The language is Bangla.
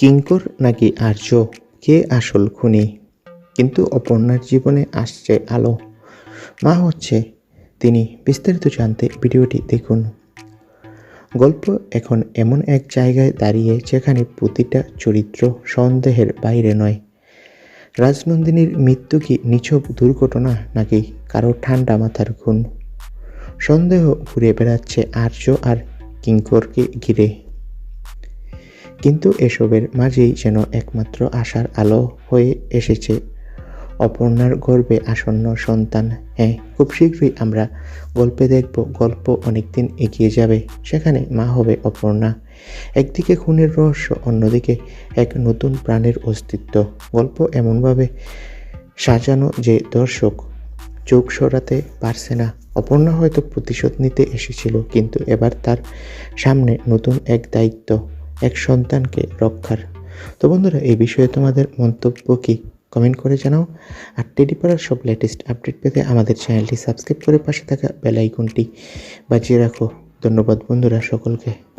কিঙ্কর নাকি আর্য? কে আসল খুনি? কিন্তু অপর্ণার জীবনে আসছে আলো। মা হচ্ছে তিনি। বিস্তারিত জানতে ভিডিওটি দেখুন। গল্প এখন এমন এক জায়গায় দাঁড়িয়ে যেখানে প্রতিটা চরিত্র সন্দেহের বাইরে নয়। রাজনন্দিনীর মৃত্যু কি নিছক দুর্ঘটনা নাকি কারও ঠান্ডা মাথার খুন? সন্দেহ ঘুরে বেড়াচ্ছে আর্য আর কিঙ্করকে ঘিরে। কিন্তু এসবের মাঝেই যেন একমাত্র আশার আলো হয়ে এসেছে। অপর্ণার গর্বে আসন্ন সন্তান হ্যাঁ খুব শীঘ্রই আমরা গল্পে দেখব, গল্প অনেকদিন এগিয়ে যাবে। সেখানে মা হবে অপর্ণা। একদিকে খুনের রহস্য, অন্যদিকে এক নতুন প্রাণের অস্তিত্ব। গল্প এমনভাবে সাজানো যে দর্শক চোখ সরাতে পারছে না। অপর্ণা হয়তো প্রতিশোধ নিতে এসেছিল, কিন্তু এবার তার সামনে নতুন এক দায়িত্ব। এক সন্তানকে রক্ষার। তো বন্ধুরা, এই বিষয়ে তোমাদের মন্তব্য কি? কমেন্ট করে জানাও। আর টেডি পড়ার সব লেটেস্ট আপডেট পেতে আমাদের চ্যানেলটি সাবস্ক্রাইব করে পাশে থাকা বেল আইকনটি বাজিয়ে রাখো। ধন্যবাদ বন্ধুরা সকলকে।